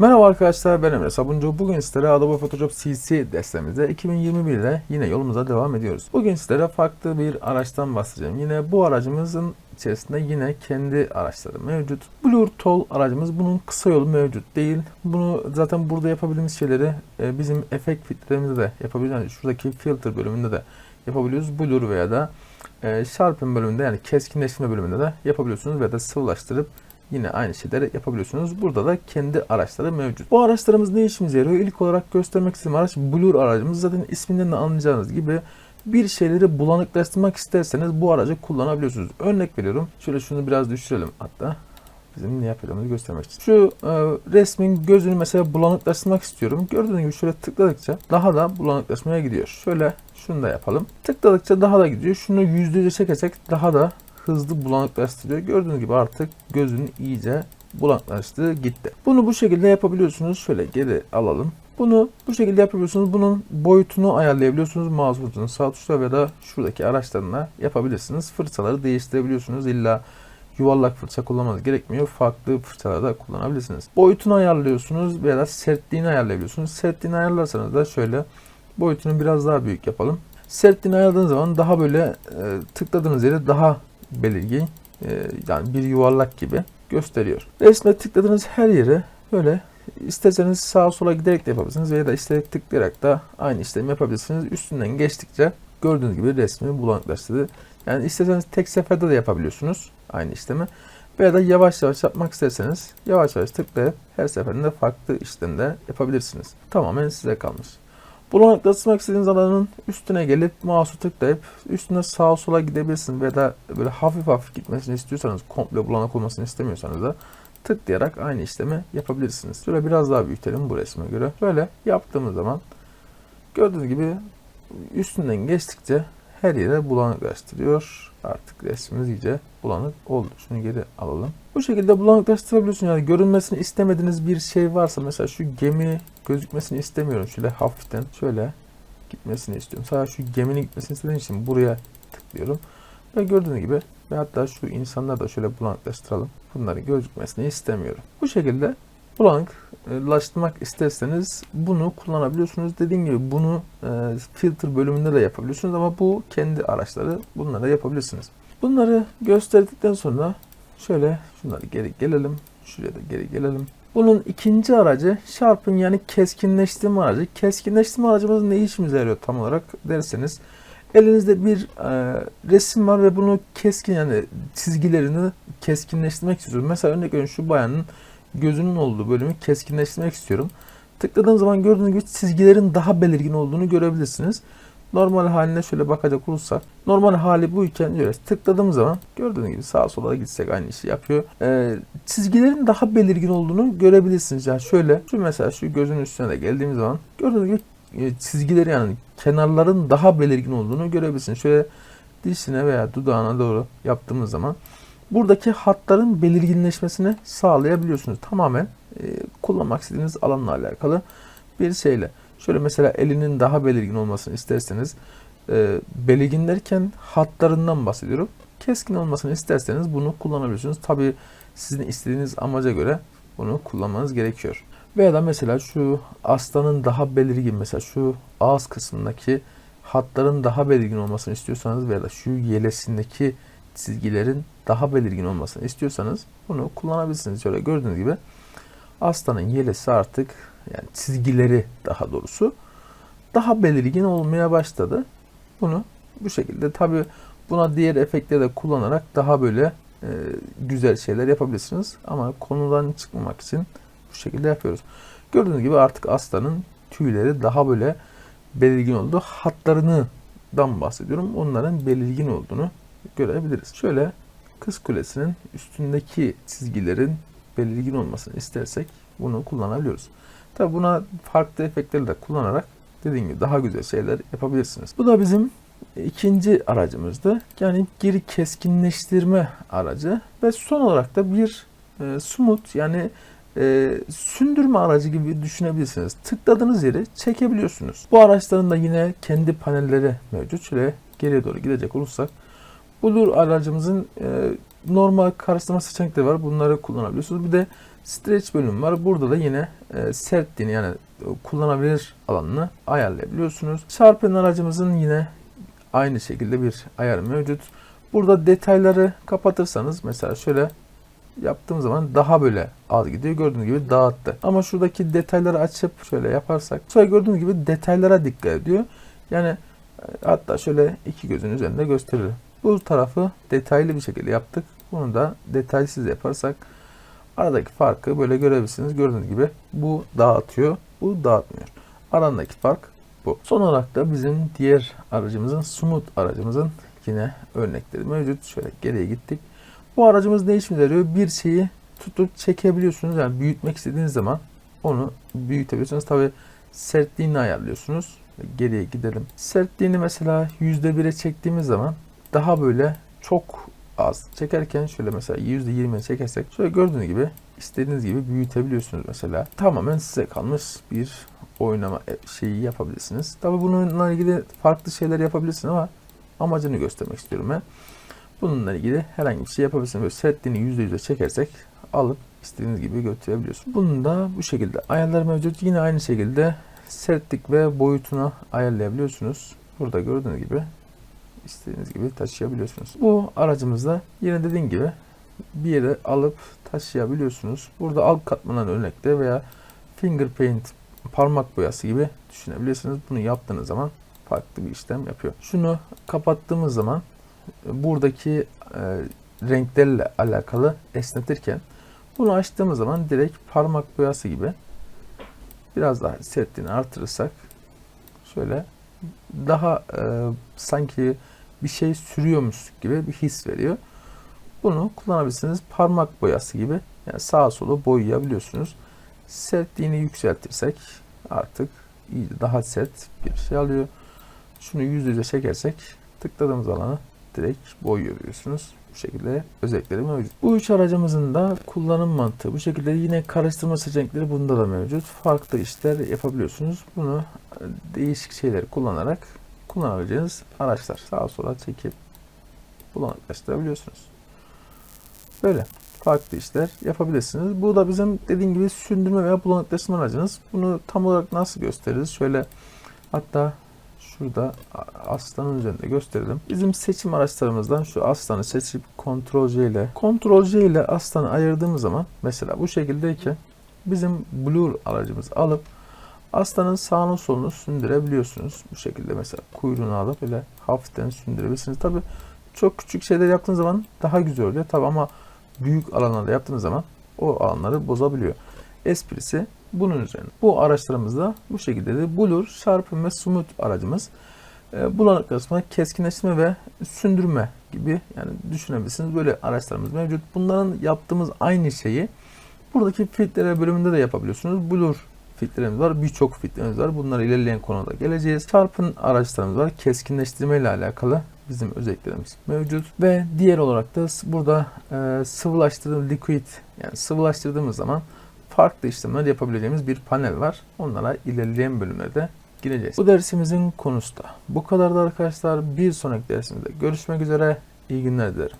Merhaba arkadaşlar ben Emre Sabuncu. Bugün sizlere Adobe Photoshop CC destemizde 2021 ile yine yolumuza devam ediyoruz. Bugün sizlere farklı bir araçtan bahsedeceğim. Yine bu aracımızın içerisinde yine kendi araçları mevcut. Blur Tool aracımız bunun kısa yolu mevcut değil. Bunu zaten burada yapabildiğimiz şeyleri e, bizim efekt filtrelerimizde de yapabiliyoruz. Yani şuradaki filter bölümünde de yapabiliyoruz. Blur veya da e, Sharpen bölümünde yani keskinleştirme bölümünde de yapabiliyorsunuz veya da sıvılaştırıp yine aynı şeyleri yapabiliyorsunuz. Burada da kendi araçları mevcut. Bu araçlarımız ne işimize yarıyor? İlk olarak göstermek istediğim araç Blur aracımız. Zaten isminden de anlayacağınız gibi bir şeyleri bulanıklaştırmak isterseniz bu aracı kullanabiliyorsunuz. Örnek veriyorum. Şöyle şunu biraz düşürelim hatta. Bizim ne yapacağımızı göstermek için. Şu e, resmin gözünü mesela bulanıklaştırmak istiyorum. Gördüğünüz gibi şöyle tıkladıkça daha da bulanıklaşmaya gidiyor. Şöyle şunu da yapalım. Tıkladıkça daha da gidiyor. Şunu yüzde çekecek daha da hızlı bulanıklaştırıyor. Gördüğünüz gibi artık gözün iyice bulanıklaştığı gitti. Bunu bu şekilde yapabiliyorsunuz. Şöyle geri alalım. Bunu bu şekilde yapabiliyorsunuz. Bunun boyutunu ayarlayabiliyorsunuz. Mouse'un sağ tuşla veya da şuradaki araçlarına yapabilirsiniz. Fırçaları değiştirebiliyorsunuz. İlla yuvarlak fırça kullanmanız gerekmiyor. Farklı fırçalar da kullanabilirsiniz. Boyutunu ayarlıyorsunuz veya da sertliğini ayarlayabiliyorsunuz. Sertliğini ayarlarsanız da şöyle boyutunu biraz daha büyük yapalım. Sertliğini ayarladığınız zaman daha böyle e, tıkladığınız yere daha belirgin e, yani bir yuvarlak gibi gösteriyor. Resme tıkladığınız her yere böyle isterseniz sağa sola giderek de yapabilirsiniz veya da isterek tıklayarak da aynı işlemi yapabilirsiniz. Üstünden geçtikçe gördüğünüz gibi resmi bulanıklaştırdı. Yani isterseniz tek seferde de yapabiliyorsunuz aynı işlemi. Veya da yavaş yavaş yapmak isterseniz yavaş yavaş tıklayıp her seferinde farklı işlemde yapabilirsiniz. Tamamen size kalmış. Bulanıklaştırmak istediğiniz alanın üstüne gelip mouse'u tıklayıp üstüne sağa sola gidebilirsiniz veya da böyle hafif hafif gitmesini istiyorsanız komple bulanık olmasını istemiyorsanız da tıklayarak aynı işlemi yapabilirsiniz. Şöyle biraz daha büyütelim bu resme göre. Böyle yaptığımız zaman gördüğünüz gibi üstünden geçtikçe her yere bulanıklaştırıyor. Artık resmimiz iyice bulanık oldu. Şunu geri alalım. Bu şekilde bulanıklaştırabiliyorsunuz. Yani görünmesini istemediğiniz bir şey varsa mesela şu gemi gözükmesini istemiyorum. Şöyle hafiften şöyle gitmesini istiyorum. Sadece şu geminin gitmesini istediğim için buraya tıklıyorum. Ve gördüğünüz gibi ve hatta şu insanları da şöyle bulanıklaştıralım. Bunları gözükmesini istemiyorum. Bu şekilde bulanıklaştırmak isterseniz bunu kullanabiliyorsunuz. Dediğim gibi bunu e, filter bölümünde de yapabiliyorsunuz ama bu kendi araçları bunları yapabilirsiniz. Bunları gösterdikten sonra şöyle şunları geri gelelim. Şuraya da geri gelelim. Bunun ikinci aracı Sharp'ın yani keskinleştirme aracı. Keskinleştirme aracımız ne işimize yarıyor tam olarak derseniz elinizde bir e, resim var ve bunu keskin yani çizgilerini keskinleştirmek istiyorsunuz. Mesela örnek şu bayanın gözünün olduğu bölümü keskinleştirmek istiyorum. Tıkladığım zaman gördüğünüz gibi çizgilerin daha belirgin olduğunu görebilirsiniz. Normal haline şöyle bakacak olursak normal hali buyken şöyle tıkladığım zaman gördüğünüz gibi sağa sola gitsek aynı işi yapıyor. Ee, çizgilerin daha belirgin olduğunu görebilirsiniz. Yani şöyle şu mesela şu gözün üstüne de geldiğimiz zaman gördüğünüz gibi e, çizgileri yani kenarların daha belirgin olduğunu görebilirsiniz. Şöyle dişine veya dudağına doğru yaptığımız zaman buradaki hatların belirginleşmesini sağlayabiliyorsunuz. Tamamen e, kullanmak istediğiniz alanla alakalı bir şeyle. Şöyle mesela elinin daha belirgin olmasını isterseniz e, belirgin derken hatlarından bahsediyorum. Keskin olmasını isterseniz bunu kullanabiliyorsunuz. Tabi sizin istediğiniz amaca göre bunu kullanmanız gerekiyor. Veya da mesela şu aslanın daha belirgin mesela şu ağız kısmındaki hatların daha belirgin olmasını istiyorsanız veya da şu yelesindeki çizgilerin daha belirgin olmasını istiyorsanız bunu kullanabilirsiniz. Şöyle gördüğünüz gibi aslanın yelesi artık yani çizgileri daha doğrusu daha belirgin olmaya başladı. Bunu bu şekilde tabi buna diğer efektleri de kullanarak daha böyle e, güzel şeyler yapabilirsiniz. Ama konudan çıkmamak için bu şekilde yapıyoruz. Gördüğünüz gibi artık aslanın tüyleri daha böyle belirgin oldu. Hatlarından bahsediyorum. Onların belirgin olduğunu görebiliriz. Şöyle Kız Kulesi'nin üstündeki çizgilerin belirgin olmasını istersek bunu kullanabiliyoruz. Tabi buna farklı efektleri de kullanarak dediğim gibi daha güzel şeyler yapabilirsiniz. Bu da bizim ikinci aracımızdı. Yani geri keskinleştirme aracı ve son olarak da bir e, smooth yani e, sündürme aracı gibi düşünebilirsiniz. Tıkladığınız yeri çekebiliyorsunuz. Bu araçların da yine kendi panelleri mevcut. Şöyle geriye doğru gidecek olursak Blur aracımızın e, normal karıştırma seçenekleri var. Bunları kullanabiliyorsunuz. Bir de Stretch bölüm var. Burada da yine e, sertliğini yani kullanabilir alanını ayarlayabiliyorsunuz. Sharpen aracımızın yine aynı şekilde bir ayar mevcut. Burada detayları kapatırsanız mesela şöyle yaptığım zaman daha böyle az gidiyor. Gördüğünüz gibi dağıttı. Ama şuradaki detayları açıp şöyle yaparsak sonra gördüğünüz gibi detaylara dikkat ediyor. Yani e, hatta şöyle iki gözün üzerinde gösterir. Bu tarafı detaylı bir şekilde yaptık. Bunu da detaysız yaparsak aradaki farkı böyle görebilirsiniz. Gördüğünüz gibi bu dağıtıyor, bu dağıtmıyor. Arandaki fark bu. Son olarak da bizim diğer aracımızın, Smooth aracımızın yine örnekleri mevcut. Şöyle geriye gittik. Bu aracımız ne işimize yarıyor? Bir şeyi tutup çekebiliyorsunuz. Yani büyütmek istediğiniz zaman onu büyütebiliyorsunuz. Tabi sertliğini ayarlıyorsunuz. Geriye gidelim. Sertliğini mesela %1'e çektiğimiz zaman daha böyle çok az çekerken şöyle mesela %20'ye çekersek şöyle gördüğünüz gibi istediğiniz gibi büyütebiliyorsunuz mesela. Tamamen size kalmış bir oynama şeyi yapabilirsiniz. Tabi bununla ilgili farklı şeyler yapabilirsiniz ama amacını göstermek istiyorum ben. Bununla ilgili herhangi bir şey yapabilirsiniz. Böyle sertliğini %100'e çekersek alıp istediğiniz gibi götürebiliyorsunuz. Bunun da bu şekilde ayarlar mevcut. Yine aynı şekilde sertlik ve boyutunu ayarlayabiliyorsunuz. Burada gördüğünüz gibi istediğiniz gibi taşıyabiliyorsunuz. Bu aracımızda yine dediğim gibi bir yere alıp taşıyabiliyorsunuz. Burada alt katmanan örnekte veya finger paint parmak boyası gibi düşünebilirsiniz. Bunu yaptığınız zaman farklı bir işlem yapıyor. Şunu kapattığımız zaman buradaki e, renklerle alakalı esnetirken bunu açtığımız zaman direkt parmak boyası gibi biraz daha sertliğini artırırsak şöyle daha e, sanki bir şey sürüyormuş gibi bir his veriyor. Bunu kullanabilirsiniz. Parmak boyası gibi yani sağa sola boyayabiliyorsunuz. Sertliğini yükseltirsek artık iyice daha sert bir şey alıyor. Şunu yüz çekersek tıkladığımız alanı direkt boyuyor görüyorsunuz. Bu şekilde özellikleri mevcut. Bu üç aracımızın da kullanım mantığı bu şekilde yine karıştırma seçenekleri bunda da mevcut. Farklı işler yapabiliyorsunuz. Bunu değişik şeyleri kullanarak kullanabileceğiniz araçlar. Sağa sola çekip bulanıklaştırabiliyorsunuz. Böyle farklı işler yapabilirsiniz. Bu da bizim dediğim gibi sündürme veya bulanıklaştırma aracınız. Bunu tam olarak nasıl gösteririz? Şöyle hatta şurada aslanın üzerinde gösterelim. Bizim seçim araçlarımızdan şu aslanı seçip Ctrl J ile Ctrl J ile aslanı ayırdığımız zaman mesela bu şekildeyken bizim blur aracımızı alıp aslanın sağını solunu sündürebiliyorsunuz. Bu şekilde mesela kuyruğunu alıp böyle hafiften sündürebilirsiniz. Tabi çok küçük şeyler yaptığınız zaman daha güzel oluyor. Tabi ama büyük alanlarda yaptığınız zaman o alanları bozabiliyor. Esprisi bunun üzerine. Bu araçlarımızda bu şekilde de Blur, Sharpen ve Smooth aracımız. E, bulanıklaşma, keskinleştirme ve sündürme gibi yani düşünebilirsiniz. Böyle araçlarımız mevcut. Bunların yaptığımız aynı şeyi buradaki filtre bölümünde de yapabiliyorsunuz. Blur filtrelerimiz var. Birçok filtremiz var. Bunları ilerleyen konuda geleceğiz. Sharpen araçlarımız var. Keskinleştirme ile alakalı bizim özelliklerimiz mevcut. Ve diğer olarak da burada e, sıvılaştırdığımız liquid yani sıvılaştırdığımız zaman farklı işlemler yapabileceğimiz bir panel var. Onlara ilerleyen bölümlerde gireceğiz. Bu dersimizin konusu da bu kadardı arkadaşlar. Bir sonraki dersimizde görüşmek üzere. İyi günler dilerim.